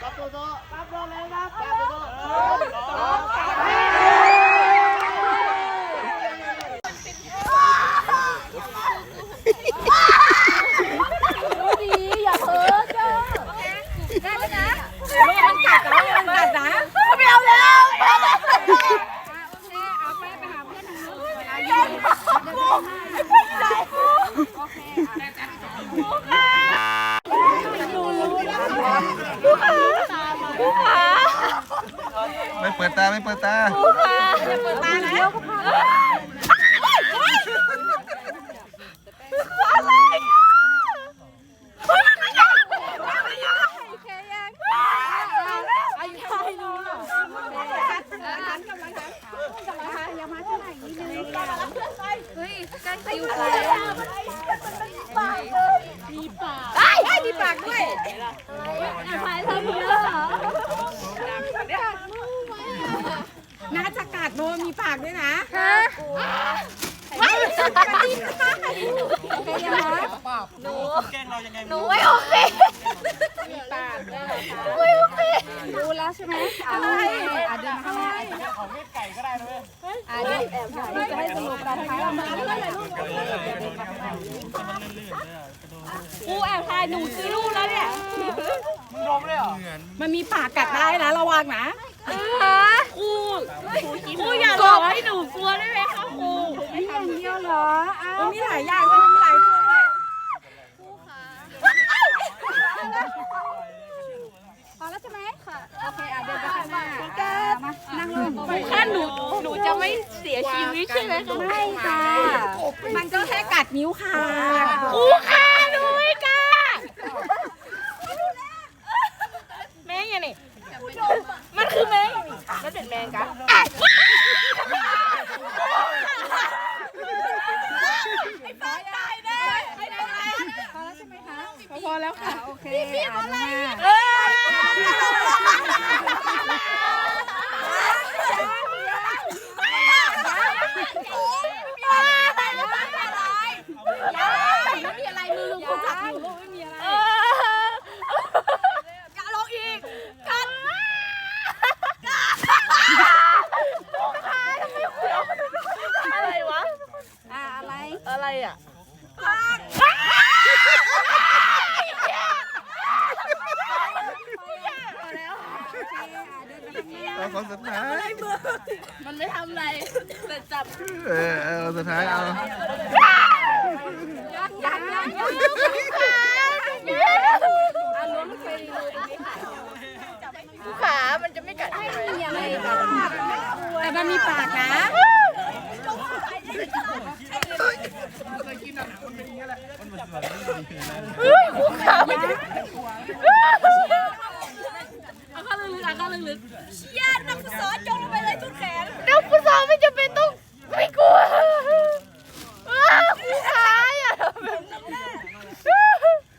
ปรับตัวต่อปรับตัวเลยครับปรับตัวต่อสองสาม ไม่เปิดตาไม่เปิดตาน่าจะกัด โบมีปากด้วยนะหนูไม่โอเคไม่โอเค รู้แล้วใช่ไหมอะไรอะเดินมาข้างหน้าอะเดินแอบถ่ายจะให้สรุปการถ่ายเรามาแล้วอะไรลูกกูแอบถ่ายหนูซื้อรูปแล้วเนี่ยมันมีปากกัดได้นะระวังนะครูครูอย่าหลอกให้หนูกลัวได้ไหมคะครูนี่อย่างเดียวเหรออ้าวมันมีหลายอย่างเลยมันมีหลายตัวเลย พอแล้วใช่ไหมค่ะโอเคอะเดินไปข้างหน้ามานั่งลง ครูคะหนูหนูจะไม่เสี ยชีวิตใช่ไหมคะไม่ค่ะ มันก็แค่กัดนิ้วค่ะครูค่ะหนูไม่กล้าแม่งยังนี่มันคือแมงมันเป็นแมงกันพอแล้วใช่ไหมคะพอแล้วค่ะ โอเคอะมา เอไม่มีอะไรมือลุงคุณจับอยู่ลูกไม่มีอะไรกะลงอีกกันอะไรวะ อะอะไร อะไรอะ เอาสุดท้ายมันไม่ทำอะไรแต่จับเออเอาสุดท้ายเอายังยังยังขา มันจะไม่กัดใช่ไหมมีอะไรแต่มันมีปากนะเอาเข้า ลึกๆเลึกๆเชี่ยนักฟุตซอลจงลงไปเลยทุกแขนนักฟุตซอลไม่จำเป็นต้องไม่กลัวว้าวกูขายอะ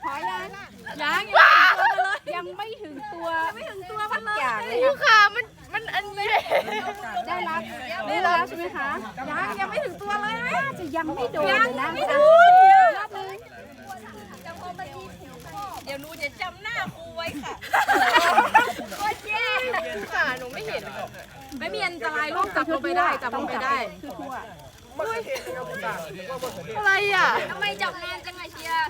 ขอยัง ยัง ยังไม่ถึงตัวไม่ถึงตัวมันเลยอย่างเลย กูขามัน มันอันนี้เลย ได้รับได้รับใช่ไหมคะยังยังไม่ถึงตัวเลยน่าจะยังไม่โดนเลยนะไม่โด รอบนึงเดี๋ยวหนูจะจำหน้าครูไว้ค่ะโคตรแย่ค่ะ หนูไม่เห็น ไม่มีอันตรายลูกจับลงไปได้จับลงไปได้ทั่วอะไรอะทำไมจับนานจังไงเชียร์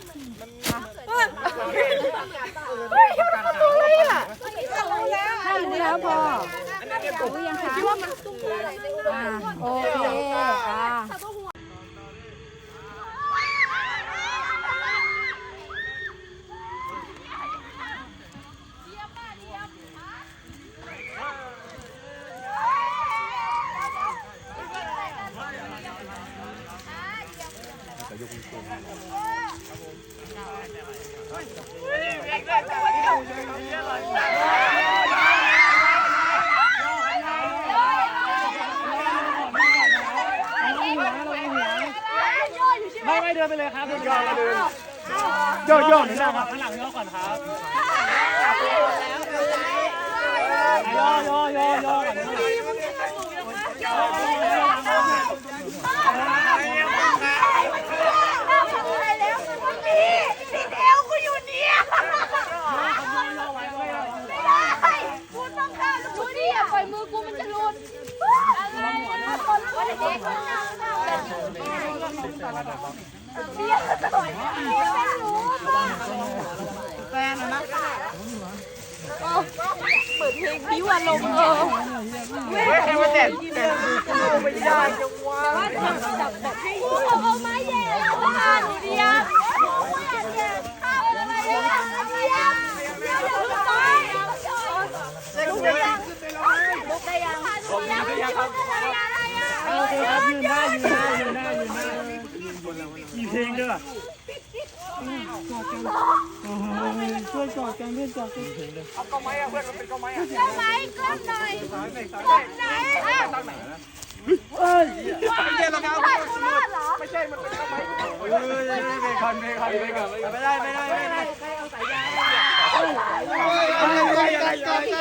ถ้ารู้แล้วพอรู้ยังคะอ่าโอเคอ่า ยกมือไม่ไม่เดินไปเลยครับเดินย่อเดินย่อย่อหนึ่งนะครับข้างหลังย่อก่อนครับย่อย่อย่อย่อก่อนให้มาเด็ดเด็ดไม่ได้จังวะ เอาไม้แย่ผ่านเดียวข้าวอะไรอะเดียวเดี๋ยวลุกไปลุกได้ยังลุกได้ยังลุกได้ยังอะไรอะ โอเคครับยืนได้ยืนได้ยืนได้ยืนได้มีเพลงด้วย ช่วยกอดกันเพื่อนกอดกันเพลงด้วยเอากไม้อะเพื่อนมันเป็นกไม้อะเอาไม้ก้มหน่อยก้มไหนอะเอ้ยไม่ใช่แล้วครับเหรอไม่ใช่ มันเป็นกไม้เฮ้ยเบคอนเบคอนเบคอนไม่ได้ไม่ได้ไม่ได้ไอ้ใครจะเอามือวางใครจะเ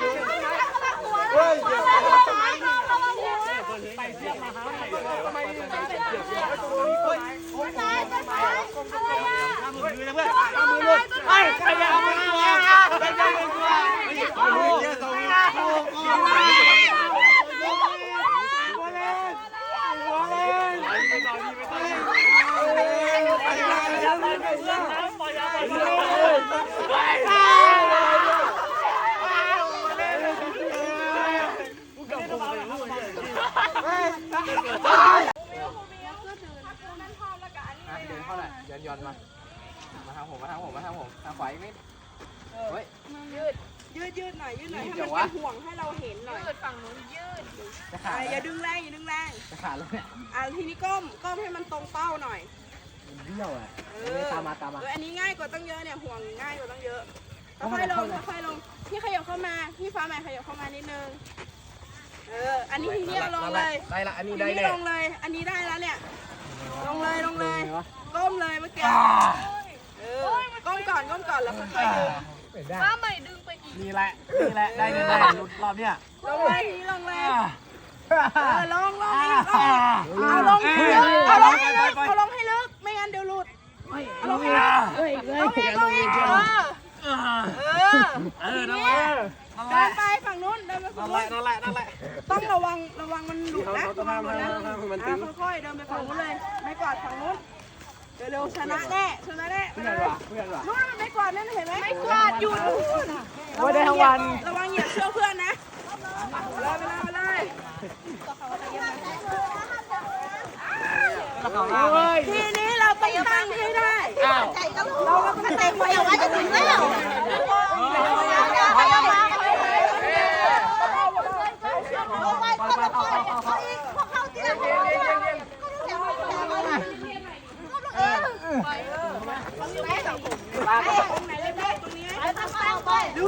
อา มือวางโอ้โห เดินเข้าหน่อยเดินย้อนมา มาทางผม มาทางผม มาทางผม ทางขวาอีกนิดเฮ้ย ยืดยืดหน่อยยืดหน่อยให้ เดี๋ มัน ยว เป็น วะ ห่วงให้เราเห็นหน่อย จะขา อะ ด อย่าดึงแรงอย่าดึงแรง จะ ขาดแล้วเนี่ยอะทีนี้ก้มก้มให้มันตรงเป้าหน่อยเบี้ยวอะเออตามมาตามมา เอออันนี้ง่ายกว่าตั้งเยอะเนี่ยห่วงง่ายกว่าตั้งเยอะค่อยๆลงค่อยๆลงพี่ขยับเข้ามาพี่ฟ้าใหม่ขยับเข้ามานิดนึงเอออันนี้ทีนี้เอาลงเลยได้ละ อันทีนี้ได้นี้แน่ลงเลย อันนี้ได้แล้วเนี่ย ลงเลยลงเลยก้มเลยเมื่อกี้เออก้มก่อนก้มก่อนแล้วค่อยๆดึงป้าใหม่ดึงไปอีก นี่แหละ นี่แหละ ได้แน่ๆรุดรอบเนี้ยลงเลยทีนี้ลงเลยเออ ลงลงอีกลงเอาลงให้ลึกเอาลงให้ลึกเอาลงให้ลึกไม่งั้นเดี๋ยวหลุดเอาลงให้ลึกลงอีกลงอีกเออเออเออนั่นแหละเดินไปฝั่งนู้นเดินไปฝั่งนู้นนั่นแหละนั่นแหละต้องระวังระวังมันหลุดนะระวังหลุนะค่อยๆเดินไปฝั่งนู้นเลยไม่กวาดฝั่งนู้นเร็วๆชนะแน่ชนะแน่ไปเลยนู้นมันไม่กวาดนั่นเห็นไหมไม่กวาดอยู่นู่นโอ้ยได้ทั้งวันระวังเหยียบเชือกเพื่อนนะเลยไปเลยไปเลย เฮ้ย ทีนี้เราต้องตั้งให้ได้อ้าวเราก็ต้องเต็มไปอย่างว่าจะถึงแล้ว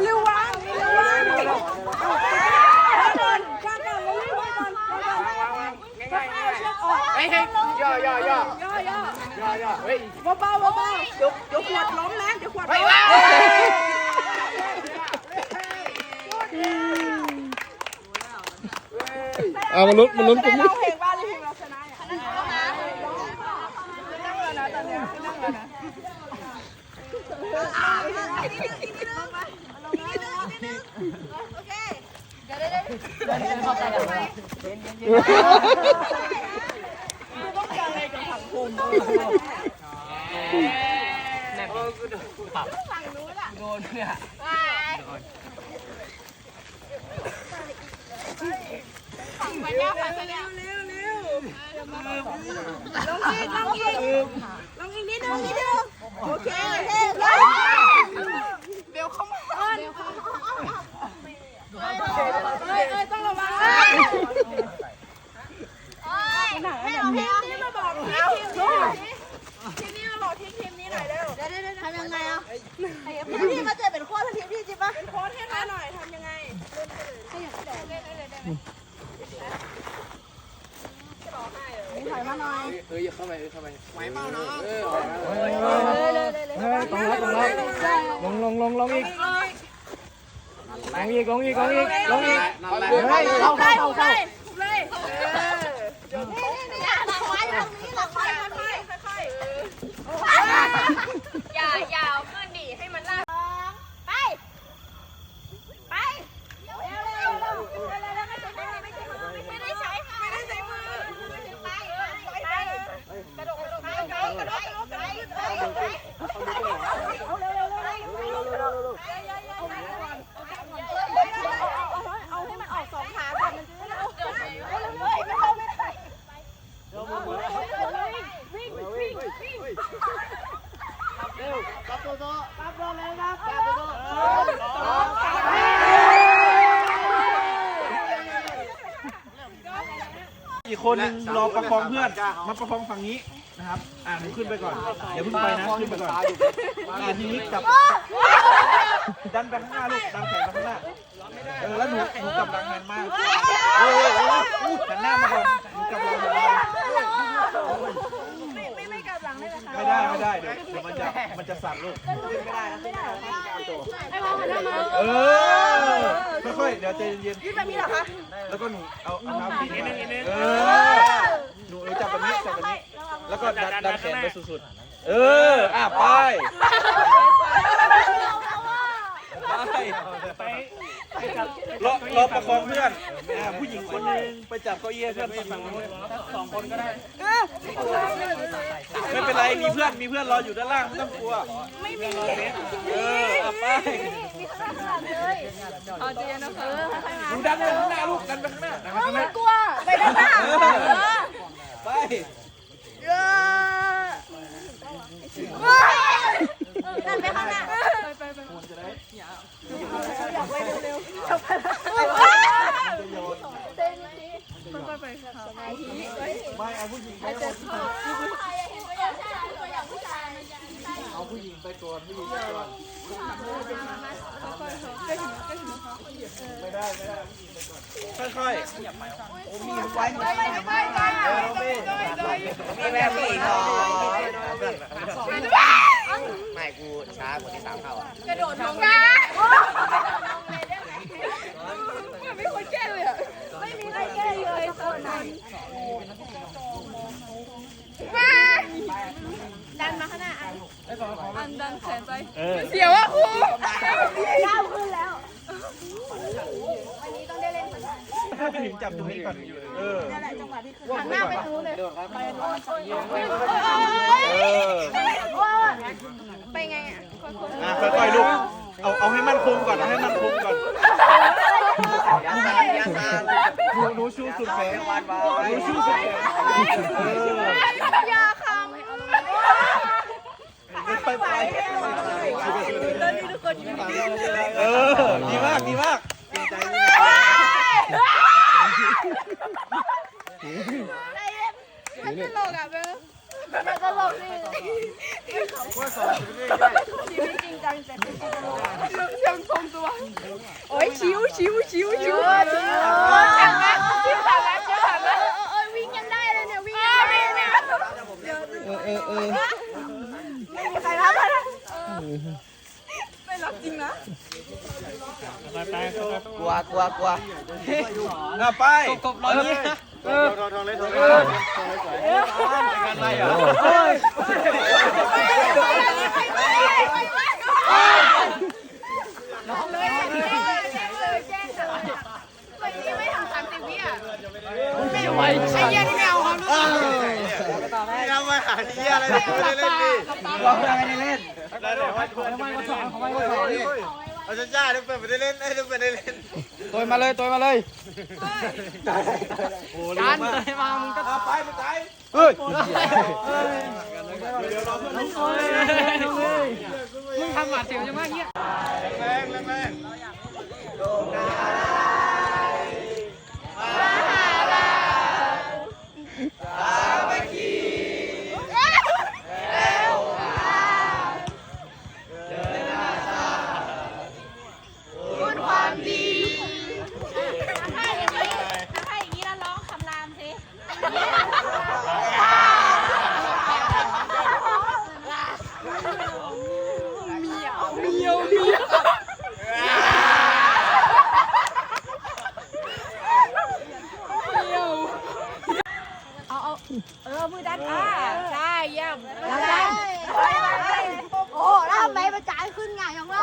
เร็วๆวางเร็วๆวางเร็วๆก่อนข้างก่อนเร็วๆวางก่อนวางก่อน ง่ายๆง่าย เชือกออก ๆเฮ้ยย่อย่อย่อย่ ย่อย่อย่ อย่เฮ้ยเบาๆเบาๆเดี๋ยวเดี๋ยวขวดล้มนะเดี๋ยวขวดล้มเอามาลุ้นมาลุ้นตรงนี้เราเพลงบ้านหรือเพลงเราชนะเนี่ยโดนเนี่ยไปแล้วไปแล้วเร็วเร็วลงอีกลงอีกลงอีกนิดนึงนิดนึงโอเคเบลเข้ามาเอ้ยเอ้ยต้องระวังให้เอาทีมนี้มาบอกทีมทีมนี้มาบอกทีมทีมนี้หน่อยเร็วทำยังไงอะพี่มาเจอเป็นโค้ชทีมพี่จิปะเป็นโค้ชให้หน่อยทำยังไง เฮ้ยเข้าไปเข้าไปไหวเปล่าน้องเออตรงแล้วตรงแล้วลงลงลงลงอีกลงอีกลงอีกลงอีกลงอีกละเฮ้ยเข้าเข้าเข้าเข้าเลยนี่นี่หลังไม้ตรงนี้หลังไม้ค่อยๆค่อยอย่าอย่าเอาขึ้นดิให้มันลาก ๆไป ไปเร็วเร็วเร็วเร็วเร็วเร็วไม่ใช่มือไม่ใช่มือไม่ได้ใช้ค่ะไม่ได้ใช้มือไปไปไปกระโดดกระโดดไปไปกระโดดกระโดดไปไปเอาเร็วเร็วเร็วเอาให้มันออกสองขาก่อนมันจะได้เอาเกิดเฮ้ยไม่เข้าไม่ได้วิ่งวิ่งวิ่งวิ่ง อีกคนนึงรอ ประคองเพื่อน มาประคองฝั่งนี้นะครับ อ่าหนูขึ้นไปก่อนอย่าเพิ่งไปนะ ขึ้นไปก่อนอ่าทีนี้กลับ ดันไปข้างหน้าลูก ดันแขนไปข้างหน้า เออ แล้วหนูหนูกลับหลังหันมาเออเออหันหน้ามาก่อนหนูกลับหลังหันมาไม่ไม่กลับหลังได้ไหมคะไม่ได้ไม่ได้ เดี๋ยวเดี๋ยวมันจะมันจะสั่นลูก ไม่ได้ไม่ได้ไม่โตเออค่อยๆ เดี๋ยวใจเย็นยืดแบบนี้เหรอคะ แล้วก็หนู เอาเอาเท้าปิดนิดนึงเออ นูหนูจับแบบนี้จับแบบนี้ แล้วก็ดันดันแขนไปสุดๆ เออ อะไปไปรอรอประคองเพื่อนอ่าผู้หญิงคนหนึงไปจับเก้าอี้ให้เพื่อนฝั่งนู้นสองคนก็ได้ ไม่เป็นไร มีเพื่อน มีเพื่อนรออยู่ด้านล่างไม่ต้องกลัว ไม่มีเอออะไปดูดันไปข้างหน้าลูก ดันไปข้างหน้าดันไปข้างหน้ากลัว ไปด้านหน้าเออไปเออนั่นไปข้างหน้า ไปไปไปอยากไปเร็วๆอยากไปเต้นนี้ไปไปสมาไม่เอาผู้หญิงไปก่อนใครเห็นตัวอย่างผู้ชายตัวอย่างผู้ชายเอาผู้หญิงไปก่อนผู้หญิงไปก่อน ไม่ได้ไม่ได้ค่อยๆโอ้มีไว้ไม่ไม่ไม่เออโอเคมีแม่ผู้หญิงเหรอไม่กูช้ากว่าที่สามเท่าอะกระโดดลงมาไม่ควรแก้เลยอะไม่มีใครแก้เลยตอนนั้นมาดันมาข้างหน้าอันอันดันแขนไป เออ เดี๋ยวอะครูก้าวขึ้นแล้ว วันนี้ต้องได้เล่นภาษา ถ้าไปถึงจับตรงนี้ ก่อนเออนั่แหละจังหวะที่ขึ้นหันหน้าไปทางนู้เลยเออไปไงอะอะค่อยๆลูกเอาเอาให้มันคงก่อนเอาให้มันคงก่อนหนูหนูชูสุดแขนหนูชูสุดแขนเออยาคำไปไปเออดีมากดีมาก มันตลกอะเบลมันตลกสิชีวิตจริงจังแต่จริงตลกยังทรงตัวโอ้ยชิวชิวชิวชิวชิวหันแล้วชิวหันแล้วชิวหันแล้วเออวิ่งยังได้เลยเนี่ยวิ่งยังได้เนี่ยเออเออเออไม่มีใครรับเลยไม่รับจริงนะกลัวกลัวกลัวอะไปกบรอยนี้ออทองทองเลอยนอะไรอะเลย เลยแจ้งเลยไอ้เหี้ยนี่ไม่เอาความรู้สึกทำมาหาที่อะไรเนี่ยไม่ได้เล่นดิเราเพื่อนไม่ได้เล่นได้ เลยว่าเพื่อนจะไม่ได้เล่นเอาจ้าจ้าเดี๋ยวเปิดไม่ได้เล่นเอ้ยเดี๋ยวเปิดได้เล่นตัวมาเลยตัวมาเลยโอ้ลืมมากมามึงก็ไปไปไปเฮ้ยเดี๋ยวรอเพื่อนมึงทำหมาเสียวจังมากเนี่ยแรงแรงแรง ถ้าอย่างนี้ถ้าอย่างนี้แล้วร้องคำรามสิ เอาเอาเออมือดันอ่าใช่เยี่ยม โอ้แล้วทำไมมั นจ่ายขึ้นง่ายอย่างวะ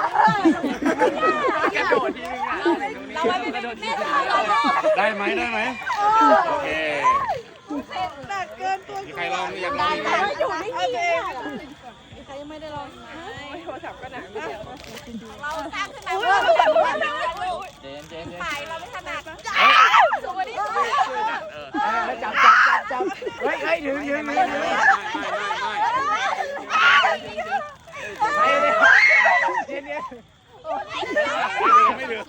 กระโดดทีนึงอะเราไม่เป็นแม่สาวเราได้ไหมได้ไหมโอเคหนักเกินตัวมีใครลองอยากลองแต่ว่าอยู่นิ่งๆเนี่ยใครยังไม่ได้ลองโทรศัพท์ก็หนักเราสร้างขึ้นมาเพื่อแบบว่าลูกเจนเจนเจนฝ่ายเราไม่ถนัดสวัสดีค่ะจับจับจับจับเฮ้ยเฮ้ยถึงถึงถึง ถึงไม่เหลือ